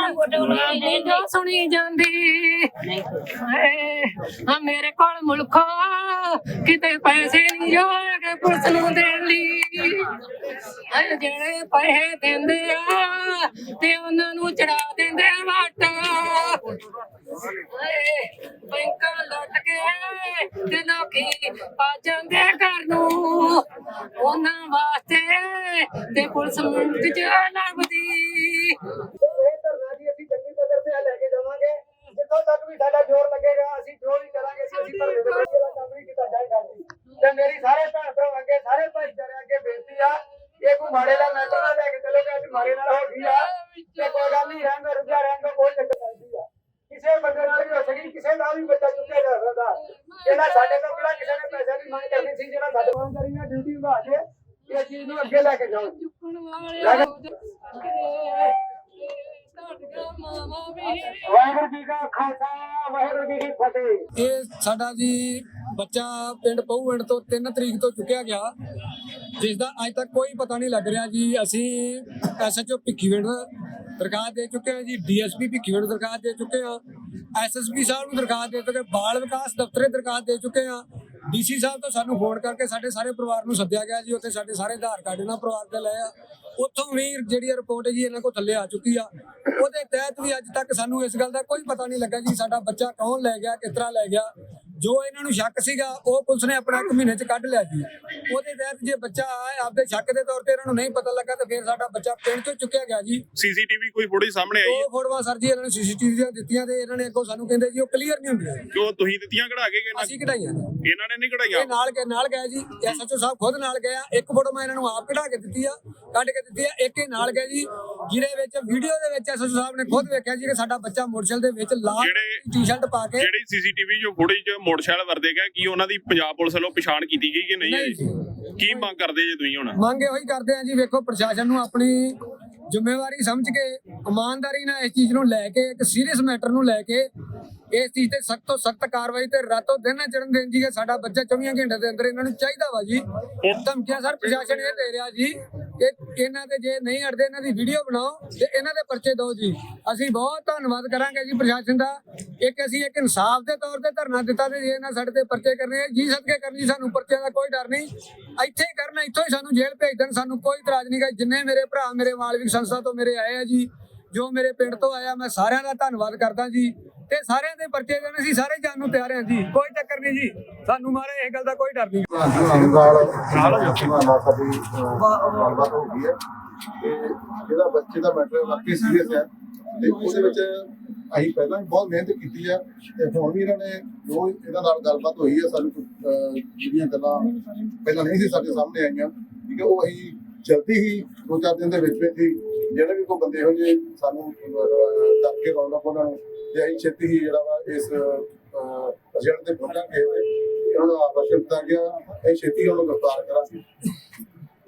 ਨਹੀਂ ਜੋ ਸੁਣੀ ਜਾਂਦੀ। ਆ ਮੇਰੇ ਕੋਲ ਮੁਲਕੋ ਕਿਤੇ ਪੈਸੇ ਨਹੀਂ ਜੋਗੇ ਪੁਲਿਸ ਨੂੰ ਦੇਣ ਲਈ ਹਾਏ, ਜਿਹੜੇ ਪੈਸੇ ਦਿੰਦੇ ਆ ਤੇ ਉਹਨਾਂ ਨੂੰ ਚੜਾ ਦਿੰਦੇ ਆ ਵਾਟ। ਬੈਂਕਾਂ ਲੁੱਟ ਕੇ ਤੇ ਲੋਕੀ ਆ ਜਾਂਦੇ ਘਰ ਨੂੰ। ਉਹਨਾਂ ਵਾਸਤੇ ਤੇ ਪੁਲਿਸ ਮੁੰਡ ਚ ਲੱਭਦੀ ਇਹ ਧਰਨਾ ਜੀ ਅਸੀਂ ਚੰਗੀ ਪੱਧਰ ਤੇ ਲੈ ਕੇ ਜਾਵਾਂਗੇ ਜਿੱਥੋਂ ਤੱਕ ਵੀ ਸਾਡਾ ਜ਼ੋਰ ਲੱਗੇਗਾ ਅਸੀਂ ਜੋ ਵੀ ਕਰਾਂਗੇ ਜੀ ਅਸੀਂ ਧਰਨੇ ਦੇ ਵਿੱਚ ਇਹਦਾ ਕੰਮ ਨਹੀਂ ਕੀਤਾ ਜਾਏਗਾ ਜੀ ਤੇ ਮੇਰੀ ਸਾਰੇ ਭੈਣ ਭਰਾ ਅੱਗੇ ਸਾਰੇ ਭਾਈਚਾਰੇ ਅੱਗੇ ਬੇਨਤੀ ਆ ਇਹ ਕੋਈ ਮਾੜੇ ਦਾ ਮੈਟਰ ਨਾ ਲੈ ਕੇ ਚੱਲੋਗੇ ਅੱਜ ਮਾਰੇ ਨਾਲ ਹੋ ਗਈ ਆ ਤੇ ਕੋਈ ਗੱਲ ਨਹੀਂ ਰੰਗ ਰੁਝਾ ਰੰਗ ਕੋਈ ਚੱਕਰ ਨਹੀਂ ਆ। ਕਿਸੇ ਬੰਦੇ ਨਾਲ ਵੀ ਹੋ ਸਕਦੀ ਕਿਸੇ ਨਾਲ ਵੀ ਬੱਚਾ ਚੁੱਕਿਆ ਜਾ ਸਕਦਾ। ਜਿਹੜਾ ਸਾਡੇ ਤੋਂ ਕਿਹੜਾ ਕਿਸੇ ਨੇ ਪੈਸੇ ਦੀ ਮੰਗ ਕਰਨੀ ਸੀ ਜਿਹੜਾ ਸਾਡੇ ਕੋਲ ਕਰੀ ਨਾ ਡਿਊਟੀ ਨਿਭਾ ਕੇ ਇਹ ਚੀਜ਼ ਨੂੰ ਅੱਗੇ ਲੈ ਕੇ ਜਾਓ। ਚੁੱਕਣ ਵਾਲੇ ਵਾਹਿਗੁਰੂ ਜੀ ਕਾ ਖਾਲਸਾ ਵਾਹਿਗੁਰੂ ਜੀ ਕੀ ਫਤਿਹ। ਇਹ ਸਾਡਾ ਜੀ ਬੱਚਾ ਪਿੰਡ ਪਹੂਵਿੰਡ ਤੋਂ 3 ਤਰੀਕ ਤੋਂ ਚੁੱਕਿਆ ਗਿਆ ਜਿਸ ਦਾ ਅੱਜ ਤੱਕ ਕੋਈ ਪਤਾ ਨਹੀਂ ਲੱਗ ਰਿਹਾ ਜੀ, ਅਸੀਂ ਐਸਐਚਓ ਭਿੱਖੀਵਿੰਡ ਦਰਖਾਸਤ ਦੇ ਚੁੱਕੇ ਹਾਂ ਜੀ ਡੀਐਸਪੀ ਭਿੱਖੀਵਿੰਡ ਦਰਖਾਸਤ ਦੇ ਚੁੱਕੇ ਹਾਂ ਐਸਐਸਪੀ ਸਾਹਿਬ ਨੂੰ ਦਰਖਾਸਤ ਦੇ ਚੁੱਕੇ ਬਾਲ ਵਿਕਾਸ ਦਫ਼ਤਰੇ ਦਰਖਾਸਤ ਦੇ ਚੁੱਕੇ ਹਾਂ ਡੀਸੀ ਸਾਹਿਬ ਤੋਂ ਸਾਨੂੰ ਫੋਨ ਕਰਕੇ ਸਾਡੇ ਸਾਰੇ ਪਰਿਵਾਰ ਨੂੰ ਸੱਦਿਆ ਗਿਆ ਜੀ, ਉੱਥੇ ਸਾਡੇ ਸਾਰੇ ਆਧਾਰ ਕਾਰਡ ਇਹਨਾਂ ਪਰਿਵਾਰ ਦੇ ਲਏ ਆ, ਉੱਥੋਂ ਵੀ ਜਿਹੜੀ ਰਿਪੋਰਟ ਹੈ ਜੀ ਇਹਨਾਂ ਕੋਲ ਥੱਲੇ ਆ ਚੁੱਕੀ ਆ, ਉਹਦੇ ਤਹਿਤ ਵੀ ਅੱਜ ਤੱਕ ਸਾਨੂੰ ਇਸ ਗੱਲ ਦਾ ਕੋਈ ਪਤਾ ਨਹੀਂ ਲੱਗਾ ਜੀ, ਸਾਡਾ ਬੱਚਾ ਕੌਣ ਲੈ ਗਿਆ, ਕਿਸ ਤਰ੍ਹਾਂ ਲੈ ਗਿਆ ਜੋ ਇਹਨਾਂ ਨੂੰ ਸ਼ੱਕ ਸੀਗਾ ਉਹ ਪੁਲਿਸ ਨੇ ਆਪਣਾ ਇੱਕ ਮਹੀਨੇ ਚ ਕੱਢ ਲਿਆ ਜੀ। ਉਹਦੇ ਤਹਿਤ ਜੇ ਬੱਚਾ ਆਪਦੇ ਸ਼ੱਕ ਦੇ ਤੌਰ ਤੇ ਇਹਨਾਂ ਨੂੰ ਨਹੀਂ ਪਤਾ ਲੱਗਾ ਤਾਂ ਫਿਰ ਸਾਡਾ ਬੱਚਾ ਪਿੰਡ ਤੋਂ ਚੁੱਕਿਆ ਗਿਆ ਜੀ। ਸੀਸੀਟੀਵੀ ਕੋਈ ਫੋਟੋ ਸਾਹਮਣੇ ਆਈ ਹੈ? ਉਹ ਫੋਟੋਆਂ ਸਰ ਜੀ ਇਹਨਾਂ ਨੇ ਸੀਸੀਟੀਵੀ ਦੀਆਂ ਦਿੱਤੀਆਂ ਤੇ ਇਹਨਾਂ ਨੇ ਅੱਗੋਂ ਸਾਨੂੰ ਕਹਿੰਦੇ ਜੀ ਉਹ ਕਲੀਅਰ ਨਹੀਂ ਹੁੰਦੀਆਂ ਕਿਉਂ ਤੁਸੀਂ ਦਿੱਤੀਆਂ ਕਢਾ ਕੇ ਗਏ ਨਾ ਅਸੀਂ ਕਢਾਈਆਂ ਨੇ ਇਹਨਾਂ ਨੇ ਨਹੀਂ ਇਹ ਕਢਾਈਆਂ ਨਾਲ ਗਏ ਨਾਲ ਗਏ ਜੀ। ਐਸਐਚਓ ਸਾਹਿਬ ਖੁਦ ਨਾਲ ਗਏ ਆ। ਇੱਕ ਫੋਟੋ ਮੈਂ ਇਹਨਾਂ ਨੂੰ ਆਪ ਕਢਾ ਕੇ ਦਿੱਤੀ ਆ ਕੱਢ ਕੇ ਦਿੱਤੀ ਆ। ਇੱਕ ਇਹ ਨਾਲ ਗਏ ਜੀ। ਜਿਹਦੇ ਵਿੱਚ ਵੀਡੀਓ ਦੇ ਵਿੱਚ ਐਸਐਚਓ ਸਾਹਿਬ ਨੇ ਖੁਦ ਵੇਖਿਆ ਜੀ ਕਿ ਸਾਡਾ ਬੱਚਾ ਮੋਟਰਸਾਈਕਲ ਦੇ ਵਿੱਚ ਲਾਲ ਟੀ-ਸ਼ਰਟ ਪਾ ਕੇ ਜਿਹੜੀ ਸੀਸੀਟੀਵੀ ਜੋ ਫੁਟੇਜ ਮੋਟਰਸਾਈਕਲ ਵਰਦੇ ਗਏ ਕੀ ਉਹਨਾਂ ਦੀ ਪੰਜਾਬ ਪੁਲਿਸ ਵੱਲੋਂ ਪਛਾਣ ਕੀਤੀ ਗਈ ਕਿ ਨਹੀਂ ਜੀ। ਕੀ ਮੰਗ ਕਰਦੇ ਜੇ ਤੁਸੀਂ ਹੁਣ? ਮੰਗ ਇਹੋ ਹੀ ਕਰਦੇ ਆ ਜੀ ਵੇਖੋ ਪ੍ਰਸ਼ਾਸਨ ਨੂੰ ਆਪਣੀ ਜ਼ਿੰਮੇਵਾਰੀ ਸਮਝ ਕੇ ਇਮਾਨਦਾਰੀ ਨਾਲ ਇਸ ਚੀਜ਼ ਨੂੰ ਲੈ ਕੇ ਇੱਕ ਸੀਰੀਅਸ ਮੈਟਰ ਨੂੰ ਲੈ ਕੇ ਇਸ ਚੀਜ਼ ਤੇ ਸਖਤ ਤੋਂ ਸਖਤ ਕਾਰਵਾਈ ਤੇ ਰਾਤੋਂ ਦਿਨ ਨਾ ਚੜਨ ਦੇਣ ਜੀ ਸਾਡਾ ਬੱਚਾ 24 ਘੰਟੇ ਦੇ ਅੰਦਰ ਇਹਨਾਂ ਨੂੰ ਚਾਹੀਦਾ ਵਾ ਜੀ। ਧਮਕੀਆਂ ਸਰ ਪ੍ਰਸ਼ਾਸਨ ਇਹ ਦੇ ਰਿਹਾ ਜੀ। ਕਿ ਇਹਨਾਂ ਤੇ ਜੇ ਨਹੀਂ ਅੜਦੇ, ਇਹਨਾਂ ਦੀ ਵੀਡੀਓ ਬਣਾਓ ਤੇ ਇਹਨਾਂ ਦੇ ਪਰਚੇ ਦਿਓ ਜੀ। ਅਸੀਂ ਬਹੁਤ ਧੰਨਵਾਦ ਕਰਾਂਗੇ ਜੀ ਪ੍ਰਸ਼ਾਸਨ ਦਾ। ਇੱਕ ਅਸੀਂ ਇੱਕ ਇਨਸਾਫ ਦੇ ਤੌਰ ਤੇ ਧਰਨਾ ਦਿੱਤਾ ਤੇ ਜੇ ਇਹਨਾਂ ਸਾਡੇ ਤੇ ਪਰਚੇ ਕਰਨੇ ਜੀ ਸਦਕੇ ਕਰਨ ਜੀ, ਸਾਨੂੰ ਪਰਚਿਆਂ ਦਾ ਕੋਈ ਡਰ ਨਹੀਂ। ਇੱਥੇ ਹੀ ਕਰਨਾ, ਇੱਥੋਂ ਹੀ ਸਾਨੂੰ ਜੇਲ੍ਹ ਭੇਜ ਦੇਣ, ਸਾਨੂੰ ਕੋਈ ਇਤਰਾਜ਼ ਨਹੀਂ ਗਾ। ਜਿੰਨੇ ਮੇਰੇ ਭਰਾ, ਮੇਰੇ ਮਾਲਵਿਕ ਸੰਸਥਾ ਤੋਂ ਮੇਰੇ ਆਏ ਆ ਜੀ, ਜੋ ਮੇਰੇ ਪਿੰਡ ਤੋਂ ਆਇਆ, ਮੈਂ ਸਾਰਿਆਂ ਦਾ ਧੰਨਵਾਦ ਕਰਦਾ ਜੀ। ਤੇ ਸਾਰਿਆਂ ਦੇ ਪਰਚੇ ਦੇਣ ਅਸੀਂ ਸਾਰੇ ਜਾਣ ਨੂੰ ਤਿਆਰ ਹਾਂ ਜੀ। ਕੋਈ ਚੱਕਰ ਨਹੀਂ ਜੀ। ਸਾਨੂੰ ਮਾਰੇ, ਇਹ ਗੱਲ ਦਾ ਕੋਈ ਡਰ ਨਹੀਂ। ਗੱਲਬਾਤ ਹੋ ਗਈ ਹੈ। ਤੇ ਜਿਹੜਾ ਬੱਚੇ ਦਾ ਮੈਟਰ ਵਾਕਈ ਸੀਰੀਅਸ ਹੈ। ਤੇ ਉਹਦੇ ਵਿੱਚ ਅਸੀਂ ਪਹਿਲਾਂ ਵੀ ਬਹੁਤ ਮਿਹਨਤ ਕੀਤੀ ਹੈ। ਤੇ ਹੁਣ ਵੀ ਇਹਨਾਂ ਨੇ ਜੋ ਇਹਨਾਂ ਨਾਲ ਗੱਲਬਾਤ ਹੋਈ ਆ ਸਾਨੂੰ ਜਿਹੜੀਆਂ ਗੱਲਾਂ ਪਹਿਲਾਂ ਨਹੀਂ ਸੀ ਸਾਡੇ ਸਾਹਮਣੇ ਆਈਆਂ, ਠੀਕ ਹੈ, ਉਹ ਅਸੀਂ ਜਲਦੀ ਹੀ ਦੋ ਚਾਰ ਦਿਨ ਦੇ ਵਿੱਚ ਵਿੱਚ ਹੀ ਜਿਹੜੇ ਵੀ ਕੋਈ ਬੰਦੇ ਹੋ ਜੇ ਸਾਨੂੰ ਕਰਕੇ ਕੇ ਰੌਣਕ ਉਹਨਾਂ ਨੂੰ ਤੇ ਅਸੀਂ ਛੇਤੀ ਹੀ ਜਿਹੜਾ ਵਾ ਇਸ ਰਿਜ਼ਲਟ ਤੇ ਪਹੁੰਚਾਂਗੇ ਇਹਨਾਂ ਨੂੰ ਆਸ਼ਵਾਸਨ ਦਿੱਤਾ ਗਿਆ, ਅਸੀਂ ਛੇਤੀ ਉਹਨੂੰ ਗ੍ਰਿਫਤਾਰ ਕਰਾਂਗੇ।